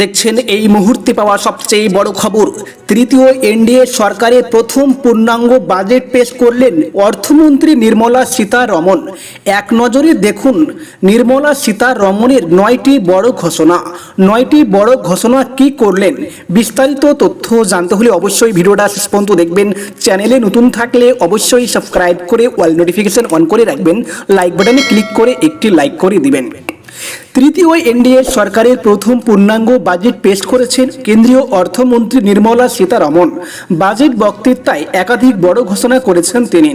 দেখছেন এই মুহূর্তে পাওয়া সবচেয়ে বড় খবর। তৃতীয় এনডিএ সরকারের প্রথম পূর্ণাঙ্গ বাজেট পেশ করলেন অর্থমন্ত্রী নির্মলা সীতারমন। এক নজরে দেখুন, নির্মলা সীতারমনের নয়টি বড় ঘোষণা। নয়টি বড় ঘোষণা কি করলেন? বিস্তারিত তথ্য জানতে হলে অবশ্যই ভিডিওটা শেষ পর্যন্ত দেখবেন। চ্যানেলে নতুন থাকলে অবশ্যই সাবস্ক্রাইব করে ওয়াল নোটিফিকেশন অন করে রাখবেন। লাইক বাটনে ক্লিক করে একটি লাইক করে দিবেন। তৃতীয় এনডিএ সরকারের প্রথম পূর্ণাঙ্গ বাজেট পেশ করেছেন কেন্দ্রীয় অর্থমন্ত্রী নির্মলা সীতারমন। বাজেট বক্তৃতায় একাধিক বড় ঘোষণা করেছেন তিনি।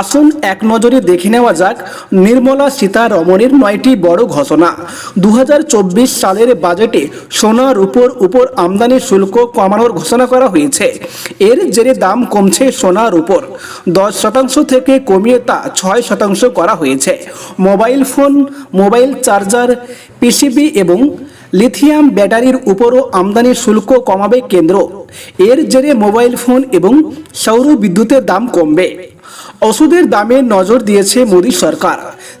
আসুন এক নজরে দেখে নেওয়া যাক নির্মলা সীতারমনের নয়টি বড় ঘোষণা। দু হাজার চব্বিশ সালের বাজেটে সোনার উপর উপর আমদানি শুল্ক কমানোর ঘোষণা করা হয়েছে। এর জেরে দাম কমছে সোনার উপর। দশ শতাংশ থেকে কমিয়ে তা ছয় শতাংশ করা হয়েছে। Mobile phone, mobile charger PCB এবং লিথিয়াম ব্যাটারির উপরও আমদানি শুল্ক কমাবে কেন্দ্র। এর জেরে মোবাইল ফোন এবং সৌর বিদ্যুতের দাম কমবে। ওষুধের দামে নজর দিয়েছে মোদী সরকার।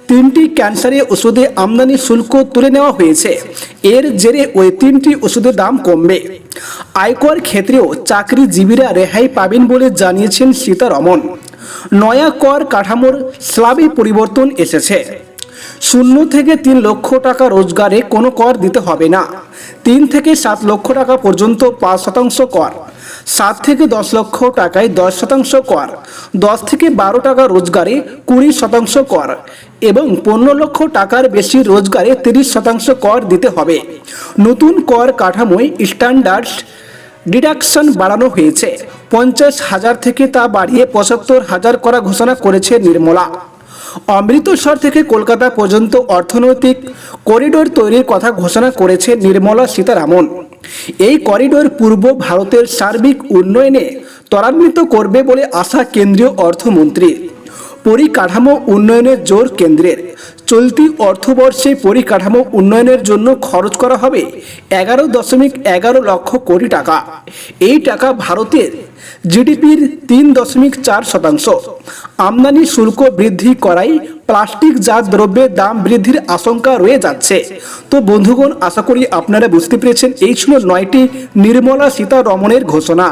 তিনটি ক্যান্সারে ওষুধে আমদানি শুল্ক তুলে নেওয়া হয়েছে। এর জেরে ওই তিনটি ওষুধের দাম কমবে। আয়কর ক্ষেত্রেও চাকরিজীবীরা রেহাই পাবেন বলে জানিয়েছেন সীতারমন। নয়া কর কাঠামোর স্লাবে পরিবর্তন এসেছে। শূন্য থেকে তিন লক্ষ টাকা রোজগারে কোনো কর দিতে হবে না। তিন থেকে সাত লক্ষ টাকা পর্যন্ত পাঁচ শতাংশ কর। সাত থেকে দশ লক্ষ টাকায় দশ শতাংশ কর। দশ থেকে বারো টাকা রোজগারে কুড়ি শতাংশ কর এবং পনেরো লক্ষ টাকার বেশি রোজগারে তিরিশ শতাংশ কর দিতে হবে। নতুন কর কাঠামোয় স্ট্যান্ডার্ড ডিডাকশন বাড়ানো হয়েছে। পঞ্চাশ হাজার থেকে তা বাড়িয়ে পঁচাত্তর হাজার করা ঘোষণা করেছে নির্মলা। অমৃতসর থেকে কলকাতা পর্যন্ত অর্থনৈতিক করিডোর তৈরির কথা ঘোষণা করেছে নির্মলা সীতারামন। এই করিডোর পূর্ব ভারতের সার্বিক উন্নয়নে ত্বরান্বিত করবে বলে আশা কেন্দ্রীয় অর্থমন্ত্রী পরিকাঠামো উন্নয়নের জোর কেন্দ্রের। চলতি অর্থবর্ষে পরিকাঠামো উন্নয়নের জন্য খরচ করা হবে এগারো দশমিক এগারো লক্ষ কোটি টাকা। এই টাকা ভারতের জিডিপির তিন দশমিক চার শতাংশ। আমদানি শুল্ক বৃদ্ধি করাই প্লাস্টিক জাত দ্রব্যের দাম বৃদ্ধির আশঙ্কা রয়ে যাচ্ছে। তো বন্ধুগণ, আশা করি আপনারা বুঝতে পেরেছেন, এই ছিল নয়টি নির্মলা সীতারমণের ঘোষণা।